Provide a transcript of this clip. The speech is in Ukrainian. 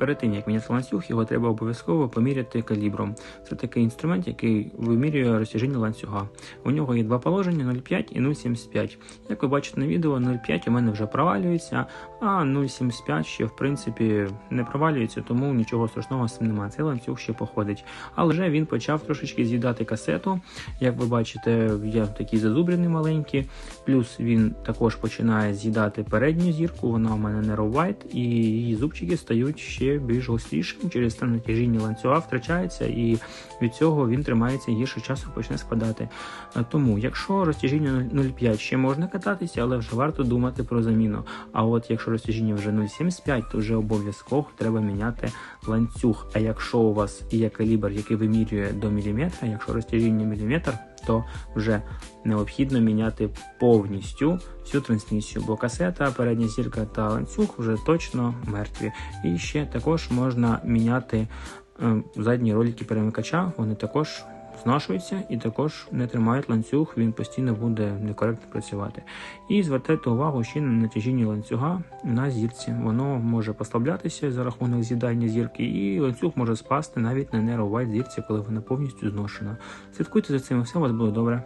Перед тим як міняти ланцюг, його треба обов'язково поміряти калібром. Це такий інструмент, який вимірює розтяжіння ланцюга. У нього є два положення 0,5 і 0,75. Як ви бачите на відео, 0,5 у мене вже провалюється, а 0,75 ще в принципі не провалюється, тому нічого страшного з цим немає. Цей ланцюг ще походить. Але вже він почав трошечки з'їдати касету. Як ви бачите, є такі зазубрини маленькі. Плюс він також починає з'їдати передню зірку. Вона у мене не white, і її зубчики стають ще більш гострішими. Через те натяжіння ланцюга втрачається, і від цього він тримається гірше часу почне спадати. Е, Тому, якщо розтяжіння 0,5 ще можна кататися, але вже варто думати про заміну. А от якщо розтяжіння вже 0,75, то вже обов'язково треба міняти ланцюг. А якщо у вас є калібр, який вимірює до міліметра, якщо розтяжіння міліметр, то вже необхідно міняти повністю всю трансмісію, бо касета, передня зірка та ланцюг вже точно мертві. І ще також можна міняти е, задні ролики перемикача, вони також зношуються і також не тримають ланцюг, він постійно буде некоректно працювати. І звертайте увагу ще на натяжіння ланцюга на зірці. Воно може послаблятися за рахунок з'їдання зірки, і ланцюг може спасти навіть на нейровайт зірці, коли вона повністю зношена. Слідкуйте за цим, все у вас буде добре.